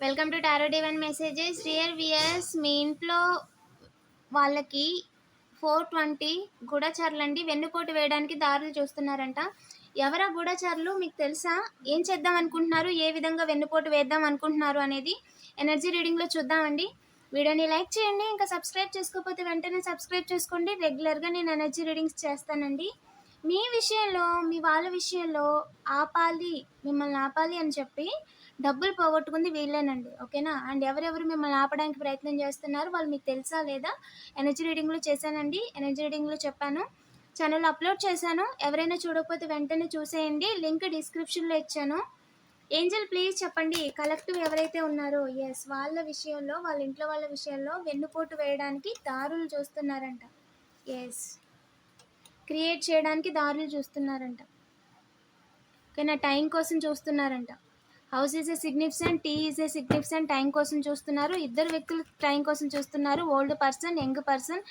Welcome to tarot డివన్ messages రియర్ weirs మీ ఇంట్లో వాళ్ళకి ఫోర్ ట్వంటీ గూఢచారులు అండి వెన్నుపోటు వేయడానికి దారులు చూస్తున్నారంట. ఎవరా గూఢచారులు? మీకు తెలుసా? ఏం చేద్దాం అనుకుంటున్నారు? ఏ విధంగా వెన్నుపోటు వేద్దాం అనుకుంటున్నారు అనేది ఎనర్జీ రీడింగ్లో చూద్దామండి. వీడియోని లైక్ చేయండి ఇంకా సబ్స్క్రైబ్ చేసుకోకపోతే వెంటనే సబ్స్క్రైబ్ చేసుకోండి. రెగ్యులర్గా నేను ఎనర్జీ రీడింగ్స్ చేస్తానండి. మీ విషయంలో మీ వాళ్ళ విషయంలో ఆపాలి మిమ్మల్ని ఆపాలి అని చెప్పి డబ్బులు పోగొట్టుకుంది వీళ్ళేనండి ఓకేనా? అండ్ ఎవరెవరు మిమ్మల్ని ఆపడానికి ప్రయత్నం చేస్తున్నారు వాళ్ళు మీకు తెలుసా లేదా? ఎనర్జీ రీడింగ్లో చేశానండి ఎనర్జీ రీడింగ్లో చెప్పాను. ఛానల్ అప్లోడ్ చేశాను. ఎవరైనా చూడకపోతే వెంటనే చూసేయండి. లింక్ డిస్క్రిప్షన్లో ఇచ్చాను. ఏంజల్ ప్లీజ్ చెప్పండి. కలెక్టివ్ ఎవరైతే ఉన్నారో ఎస్ వాళ్ళ విషయంలో వాళ్ళ ఇంట్లో వాళ్ళ విషయంలో వెన్నుపోటు వేయడానికి దారులు చూస్తున్నారంట. ఎస్ క్రియేట్ చేయడానికి దారులు చూస్తున్నారంట. ఓకేనా? టైం కోసం చూస్తున్నారంట. House is a significant T is a significant time కోసం చూస్తున్నారు. ఇద్దరు వ్యక్తులు టైం కోసం చూస్తున్నారు. Old person young person.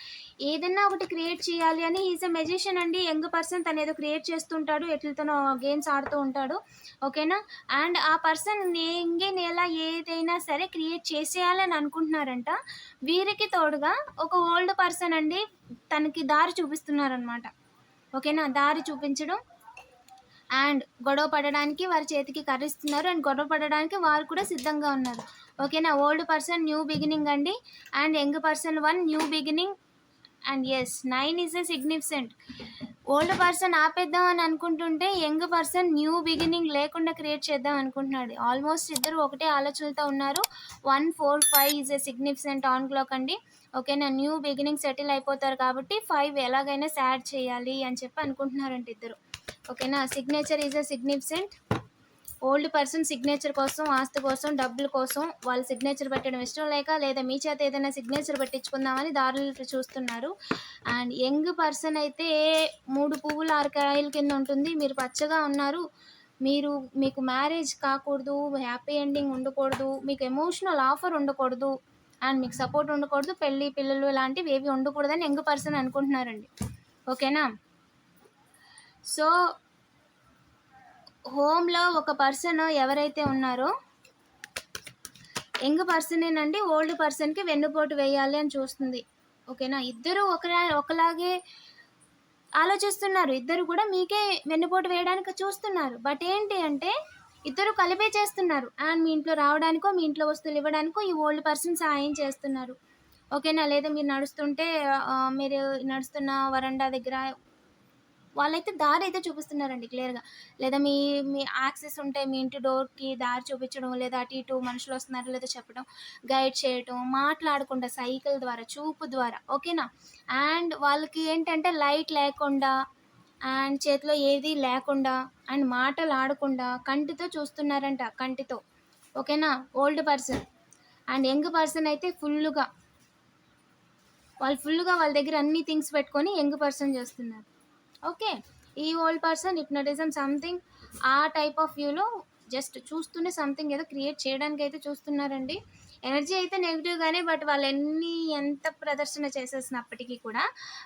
ఏదన్నా ఒకటి క్రియేట్ చేయాలి అని ఈజ్ ఎ మెజిషియన్ అండి. యంగ్ పర్సన్ తను ఏదో క్రియేట్ చేస్తుంటాడు ఎట్లతోనో గేమ్స్ ఆడుతూ ఉంటాడు. ఓకేనా? అండ్ ఆ పర్సన్ నేంగే ఎలా ఏదైనా సరే క్రియేట్ చేసేయాలని అనుకుంటున్నారంట. వీరికి తోడుగా ఒక ఓల్డ్ పర్సన్ అండి తనకి దారి చూపిస్తున్నారనమాట ఓకేనా? దారి చూపించడం. అండ్ గొడవ పడడానికి వారి చేతికి కర్రిస్తున్నారు అండ్ గొడవ పడడానికి వారు కూడా సిద్ధంగా ఉన్నారు. ఓకేనా? ఓల్డ్ పర్సన్ న్యూ బిగినింగ్ అండి. And young person one new beginning. And S nine is a significant old person ఆపేద్దాం అని అనుకుంటుంటే యంగ్ పర్సన్ న్యూ బిగినింగ్ లేకుండా క్రియేట్ చేద్దాం అనుకుంటున్నాడు. ఆల్మోస్ట్ ఇద్దరు ఒకటే ఆలోచనలతో ఉన్నారు. One four five is a significant on clock అండి. ఓకేనా? న్యూ బిగినింగ్ సెటిల్ అయిపోతారు కాబట్టి ఫైవ్ ఎలాగైనా యాడ్ చేయాలి అని చెప్పి అనుకుంటున్నారంట ఇద్దరు. ఓకేనా? Signature is a significant old person signature కోసం ఆస్తి కోసం డబ్బుల కోసం వాళ్ళు సిగ్నేచర్ పెట్టడం ఇష్టం లేక లేదా మీ చేత ఏదైనా సిగ్నేచర్ పెట్టించుకుందామని దారులు చూస్తున్నారు. అండ్ యంగ్ పర్సన్ అయితే మూడు పువ్వులు ఆరు కాయల కింద ఉంటుంది. మీరు పచ్చగా ఉన్నారు. మీరు మీకు మ్యారేజ్ కాకూడదు హ్యాపీ ఎండింగ్ ఉండకూడదు మీకు ఎమోషనల్ ఆఫర్ ఉండకూడదు అండ్ మీకు సపోర్ట్ ఉండకూడదు పెళ్ళి పిల్లలు ఇలాంటివి ఏవి ఉండకూడదని యంగ్ పర్సన్ అనుకుంటున్నారండి. ఓకేనా? సో హోమ్లో ఒక పర్సన్ ఎవరైతే ఉన్నారో యంగ్ పర్సనేనండి ఓల్డ్ పర్సన్కి వెన్నుపోటు వేయాలి అని చూస్తుంది. ఓకేనా? ఇద్దరు ఒకలా ఒకలాగే ఆలోచిస్తున్నారు. ఇద్దరు కూడా మీకే వెన్నుపోటు వేయడానికి చూస్తున్నారు. బట్ ఏంటి అంటే ఇద్దరు కలిపే చేస్తున్నారు. అండ్ మీ ఇంట్లో రావడానికో మీ ఇంట్లో వస్తువులు ఇవ్వడానికో ఈ ఓల్డ్ పర్సన్ సహాయం చేస్తున్నారు. ఓకేనా? లేదా మీరు నడుస్తుంటే మీరు నడుస్తున్న వరండా దగ్గర వాళ్ళైతే దారి అయితే చూపిస్తున్నారండి క్లియర్గా. లేదా మీ మీ యాక్సెస్ ఉంటే మీ ఇంటి డోర్కి దారి చూపించడం లేదా అటు ఇటు మనుషులు వస్తున్నారు లేదా చెప్పడం గైడ్ చేయటం మాట్లాడకుండా సైకిల్ ద్వారా చూపు ద్వారా ఓకేనా? అండ్ వాళ్ళకి ఏంటంటే లైట్ లేకుండా అండ్ చేతిలో ఏది లేకుండా అండ్ మాటలు ఆడకుండా కంటితో చూస్తున్నారంట కంటితో ఓకేనా? Old person. And young person అయితే ఫుల్గా వాళ్ళు ఫుల్గా వాళ్ళ దగ్గర అన్ని థింగ్స్ పెట్టుకొని యంగ్ పర్సన్ చేస్తున్నారు. ఓకే. ఈ ఓల్డ్ పర్సన్ హిప్నటిజం సంథింగ్ ఆ టైప్ ఆఫ్ వ్యూలో జస్ట్ చూస్తూనే సంథింగ్ ఏదో క్రియేట్ చేయడానికి అయితే చూస్తున్నారండి. ఎనర్జీ అయితే నెగిటివ్గానే బట్ వాళ్ళు ఎన్ని ఎంత ప్రదర్శన చేసేసినప్పటికీ కూడా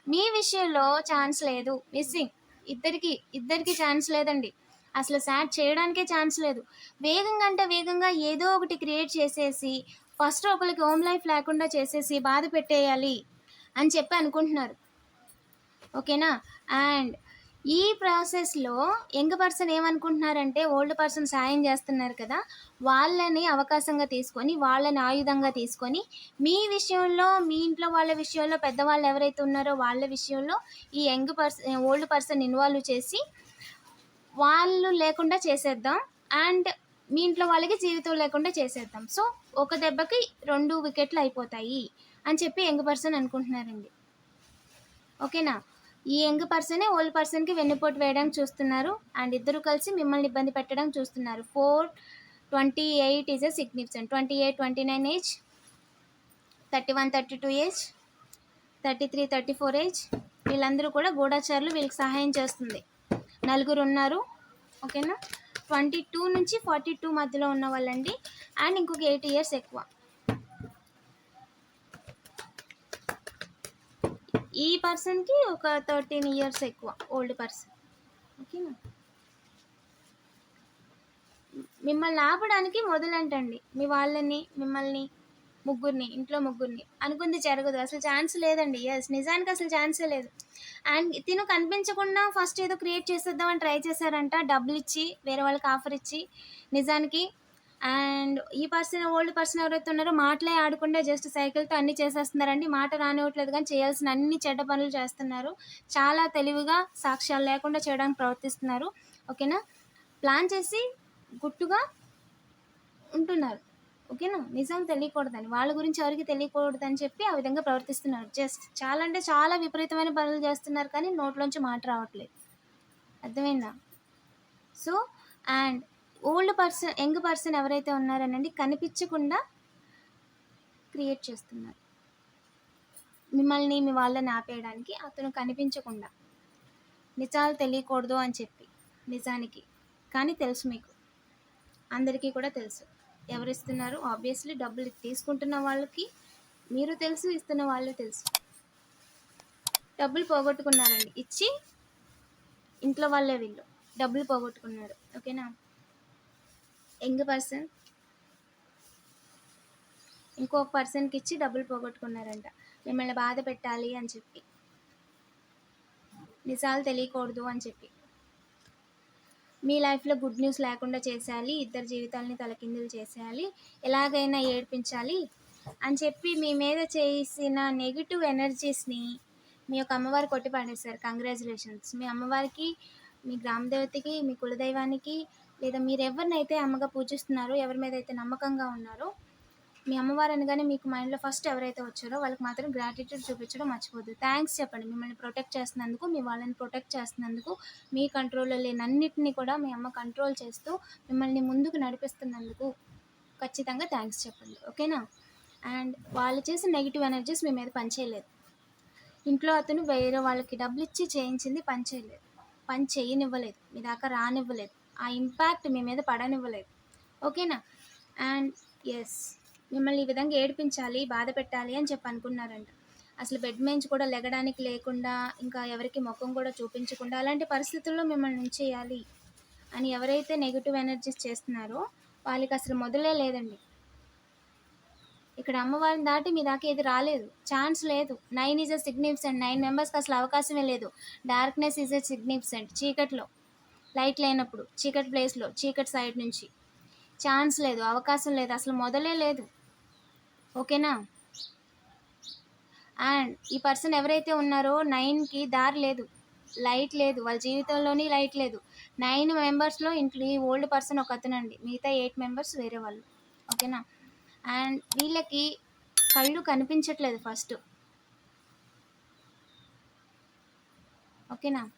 మీ విషయంలో ఛాన్స్ లేదు. మిస్సింగ్. ఇద్దరికి ఇద్దరికి ఛాన్స్ లేదండి. అసలు సాడ్ చేయడానికే ఛాన్స్ లేదు. వేగంగా అంటే వేగంగా ఏదో ఒకటి క్రియేట్ చేసేసి ఫస్ట్ ఒకరికి హోమ్ లైఫ్ లేకుండా చేసేసి బాధ పెట్టేయాలి అని చెప్పి అనుకుంటున్నారు. ఓకేనా? అండ్ ఈ ప్రాసెస్లో యంగ్ పర్సన్ ఏమనుకుంటున్నారంటే ఓల్డ్ పర్సన్ సాయం చేస్తున్నారు కదా వాళ్ళని అవకాశంగా తీసుకొని వాళ్ళని ఆయుధంగా తీసుకొని మీ విషయంలో మీ ఇంట్లో వాళ్ళ విషయంలో పెద్దవాళ్ళు ఎవరైతే ఉన్నారో వాళ్ళ విషయంలో ఈ young person old person involve చేసి వాళ్ళు లేకుండా చేసేద్దాం అండ్ మీ ఇంట్లో వాళ్ళకి జీవితం లేకుండా చేసేద్దాం. సో ఒక దెబ్బకి రెండు వికెట్లు అయిపోతాయి అని చెప్పి యంగ్ పర్సన్ అనుకుంటున్నారండి. ఓకేనా? ఈ యంగ్ పర్సనే ఓల్డ్ పర్సన్కి వెన్నుపోటు వేయడానికి చూస్తున్నారు. అండ్ ఇద్దరు కలిసి మిమ్మల్ని ఇబ్బంది పెట్టడం చూస్తున్నారు. Four twenty eight is a significant. Twenty eight twenty nine age? Thirty one thirty two age? Thirty three thirty four age? వీళ్ళందరూ కూడా గూఢచారులు వీళ్ళకి సహాయం చేస్తుంది. నలుగురు ఉన్నారు. ఓకేనా? ట్వంటీ టూ నుంచి ఫార్టీ టూ మధ్యలో ఉన్న వాళ్ళండి. అండ్ ఇంకొక ఎయిట్ ఇయర్స్ ఎక్కువ. ఈ పర్సన్కి ఒక థర్టీన్ ఇయర్స్ ఎక్కువ ఓల్డ్ పర్సన్ ఓకేనా మిమ్మల్ని ఆపడానికి మొదలంటండి. మీ వాళ్ళని మిమ్మల్ని ముగ్గురిని ఇంట్లో ముగ్గురిని. అనుకుంది జరగదు. అసలు ఛాన్స్ లేదండి. ఎస్ నిజానికి అసలు ఛాన్సే లేదు. అండ్ తిను కనిపించకుండా ఫస్ట్ ఏదో క్రియేట్ చేసేద్దామని ట్రై చేశారంట. డబ్బులు ఇచ్చి వేరే వాళ్ళకి ఆఫర్ ఇచ్చి నిజానికి అండ్ ఈ పర్సన్ ఓల్డ్ పర్సన్ ఎవరైతే ఉన్నారో మాటలే ఆడకుండా జస్ట్ సైకిల్తో అన్ని చేసేస్తున్నారండి. మాట రానివ్వట్లేదు కానీ చేయాల్సిన అన్ని చెడ్డ పనులు చేస్తున్నారు. చాలా తెలివిగా సాక్ష్యాలు లేకుండా చేయడానికి ప్రవర్తిస్తున్నారు. ఓకేనా? ప్లాన్ చేసి గుట్టుగా ఉంటున్నారు. ఓకేనా? నిజం తెలియకూడదని. వాళ్ళ గురించి ఎవరికి తెలియకూడదని చెప్పి ఆ విధంగా ప్రవర్తిస్తున్నారు. జస్ట్ చాలా అంటే చాలా విపరీతమైన పనులు చేస్తున్నారు కానీ నోట్లోంచి మాట రావట్లేదు. అర్థమైందా? So and old person young person ఎవరైతే ఉన్నారనండి కనిపించకుండా క్రియేట్ చేస్తున్నారు. మిమ్మల్ని మీ వాళ్ళని ఆపేయడానికి అతను కనిపించకుండా. నిజాలు తెలియకూడదు అని చెప్పి నిజానికి. కానీ తెలుసు మీకు. అందరికీ కూడా తెలుసు. ఎవరు ఇస్తున్నారు ఆబ్వియస్లీ డబ్బులు తీసుకుంటున్న వాళ్ళకి మీరు తెలుసు ఇస్తున్న వాళ్ళు తెలుసు. డబ్బులు పోగొట్టుకున్నారండి. ఇచ్చి ఇంట్లో వాళ్ళే వీళ్ళు. డబ్బులు పోగొట్టుకున్నారు. ఓకేనా? Young person. ఇంకొక పర్సన్కి ఇచ్చి డబ్బులు పోగొట్టుకున్నారంట. మిమ్మల్ని బాధ పెట్టాలి అని చెప్పి. నిజాలు తెలియకూడదు అని చెప్పి. మీ లైఫ్లో గుడ్ న్యూస్ లేకుండా చేసేయాలి ఇద్దరు జీవితాలని తలకిందులు చేసేయాలి ఎలాగైనా ఏడిపించాలి అని చెప్పి మీ మీద చేసిన నెగిటివ్ ఎనర్జీస్ని మీ యొక్క అమ్మవారు కొట్టి పడేస్తారు కంగ్రాచులేషన్స్ మీ అమ్మవారికి మీ గ్రామదేవతకి మీ కులదైవానికి లేదా మీరు ఎవరినైతే అమ్మగా పూజిస్తున్నారో ఎవరి మీద అయితే నమ్మకంగా ఉన్నారో మీ అమ్మవారు అనగానే మీకు మైండ్లో ఫస్ట్ ఎవరైతే వచ్చారో వాళ్ళకి మాత్రం గ్రాటిట్యూడ్ చూపించడం మర్చిపోద్దు థ్యాంక్స్ చెప్పండి. మిమ్మల్ని ప్రొటెక్ట్ చేస్తున్నందుకు మీ వాళ్ళని ప్రొటెక్ట్ చేస్తున్నందుకు మీ కంట్రోల్లో లేనన్నిటిని కూడా మీ అమ్మ కంట్రోల్ చేస్తూ మిమ్మల్ని ముందుకు నడిపిస్తున్నందుకు ఖచ్చితంగా థ్యాంక్స్ చెప్పండి. ఓకేనా? అండ్ వాళ్ళు చేసిన నెగిటివ్ ఎనర్జీస్ మీ మీద పనిచేయలేదు. ఇంట్లో అతను వేరే వాళ్ళకి డబ్బులు ఇచ్చి చేయించింది పని చేయలేదు పని చేయనివ్వలేదు. మీ దాకా రానివ్వలేదు. ఆ ఇంపాక్ట్ మీ మీద పడనివ్వలేదు. ఓకేనా? అండ్ ఎస్ మిమ్మల్ని ఈ విధంగా ఏడిపించాలి బాధ పెట్టాలి అని చెప్పి అనుకున్నారంట. అసలు బెడ్ మేంచి కూడా లెగడానికి లేకుండా ఇంకా ఎవరికి ముఖం కూడా చూపించకుండా అలాంటి పరిస్థితుల్లో మిమ్మల్ని ఉంచేయాలి అని ఎవరైతే నెగిటివ్ ఎనర్జీస్ చేస్తున్నారో వాళ్ళకి అసలు మొదలే లేదండి. ఇక్కడ అమ్మవారిని దాటి మీ దాకా ఏది రాలేదు. ఛాన్స్ లేదు. Nine is a significant nine మెంబర్స్కి అసలు అవకాశమే లేదు. డార్క్నెస్ ఈజ్ అ సిగ్నిఫిసెంట్ చీకట్లో. లైట్ లేనప్పుడు చీకటి ప్లేస్లో చీకటి సైడ్ నుంచి. ఛాన్స్ లేదు అవకాశం లేదు అసలు మొదలే లేదు. ఓకేనా? అండ్ ఈ పర్సన్ ఎవరైతే ఉన్నారో నైన్కి దారి లేదు. లైట్ లేదు వాళ్ళ జీవితంలోని లైట్ లేదు. నైన్ మెంబర్స్లో ఇంట్లో ఈ ఓల్డ్ పర్సన్ ఒక అతనండి. మిగతా ఎయిట్ మెంబర్స్ వేరే వాళ్ళు. ఓకేనా? అండ్ వీళ్ళకి కళ్ళు కనిపించట్లేదు ఫస్ట్ ఓకేనా?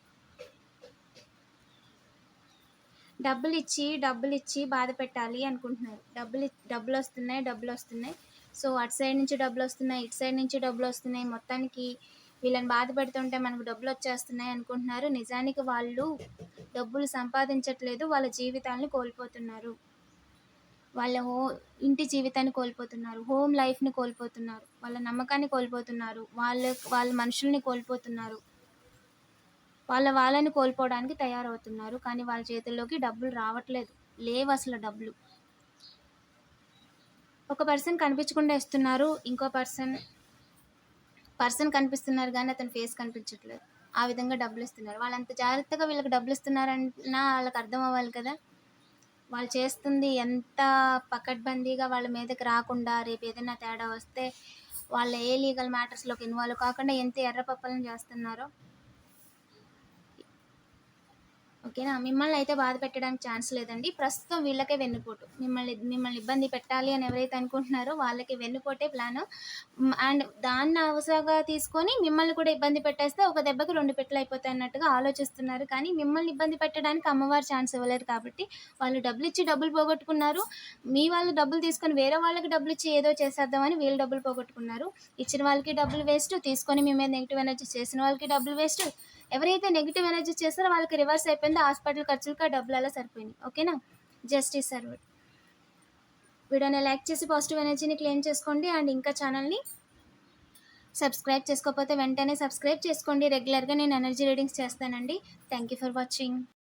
డబ్బులు ఇచ్చి డబ్బులు ఇచ్చి బాధ పెట్టాలి అనుకుంటున్నారు. డబ్బులు డబ్బులు వస్తున్నాయి డబ్బులు వస్తున్నాయి సో అటు సైడ్ నుంచి డబ్బులు వస్తున్నాయి ఇటు సైడ్ నుంచి డబ్బులు వస్తున్నాయి మొత్తానికి వీళ్ళని బాధ పెడుతుంటే మనకు డబ్బులు వచ్చేస్తున్నాయి అనుకుంటున్నారు. నిజానికి వాళ్ళు డబ్బులు సంపాదించట్లేదు వాళ్ళ జీవితాలను కోల్పోతున్నారు. వాళ్ళ హో ఇంటి జీవితాన్ని కోల్పోతున్నారు హోమ్ లైఫ్ని కోల్పోతున్నారు వాళ్ళ నమ్మకాన్ని కోల్పోతున్నారు వాళ్ళ వాళ్ళ మనుషుల్ని కోల్పోతున్నారు. వాళ్ళ వాళ్ళని కోల్పోవడానికి తయారవుతున్నారు. కానీ వాళ్ళ చేతుల్లోకి డబ్బులు రావట్లేదు. లేవు అసలు డబ్బులు. ఒక పర్సన్ కనిపించకుండా ఇస్తున్నారు ఇంకో పర్సన్ పర్సన్ కనిపిస్తున్నారు కానీ అతని ఫేస్ కనిపించట్లేదు. ఆ విధంగా డబ్బులు ఇస్తున్నారు. వాళ్ళంత జాగ్రత్తగా వీళ్ళకి డబ్బులు ఇస్తున్నారన్నా వాళ్ళకి అర్థం అవ్వాలి కదా. వాళ్ళు చేస్తుంది ఎంత పకడ్బందీగా వాళ్ళ మీదకి రాకుండా రేపు ఏదైనా తేడా వస్తే వాళ్ళ ఏ లీగల్ మ్యాటర్స్లోకి ఇన్వాల్వ్ కాకుండా ఎంత ఎర్రపప్పలను చేస్తున్నారో ఓకేనా? మిమ్మల్ని అయితే బాధ పెట్టడానికి ఛాన్స్ లేదండి. ప్రస్తుతం వీళ్ళకే వెన్నుపోటు. మిమ్మల్ని మిమ్మల్ని ఇబ్బంది పెట్టాలి అని ఎవరైతే అనుకుంటున్నారో వాళ్ళకి వెన్నుపోటే ప్లాన్ అండ్ దాన్ని అవసరంగా తీసుకొని మిమ్మల్ని కూడా ఇబ్బంది పెట్టేస్తే ఒక దెబ్బకి రెండు పెట్టలు అయిపోతాయి అన్నట్టుగా ఆలోచిస్తున్నారు. కానీ మిమ్మల్ని ఇబ్బంది పెట్టడానికి అమ్మవారు ఛాన్స్ ఇవ్వలేదు కాబట్టి వాళ్ళు డబ్బులు ఇచ్చి డబ్బులు పోగొట్టుకున్నారు. మీ వాళ్ళు డబ్బులు తీసుకొని వేరే వాళ్ళకి డబ్బులు ఇచ్చి ఏదో చేసేద్దామని వీళ్ళు డబ్బులు పోగొట్టుకున్నారు. ఇచ్చిన వాళ్ళకి డబ్బులు వేస్ట్ తీసుకొని మీ మీద నెగిటివ్ ఎనర్జీ చేసిన వాళ్ళకి డబ్బులు వేస్ట్ ఎవరైతే నెగిటివ్ ఎనర్జీ చేస్తారో వాళ్ళకి రివర్స్ అయిపోయింది హాస్పిటల్ ఖర్చులకి ఆ డబ్బులు అలా సరిపోయినాయి. ఓకేనా? జస్టిస్ సర్వర్ వీడియోని లైక్ చేసి పాజిటివ్ ఎనర్జీని క్లెయిమ్ చేసుకోండి అండ్ ఇంకా ఛానల్ని సబ్స్క్రైబ్ చేసుకోకపోతే వెంటనే సబ్స్క్రైబ్ చేసుకోండి. రెగ్యులర్గా నేను ఎనర్జీ రీడింగ్స్ చేస్తానండి. Thank you for watching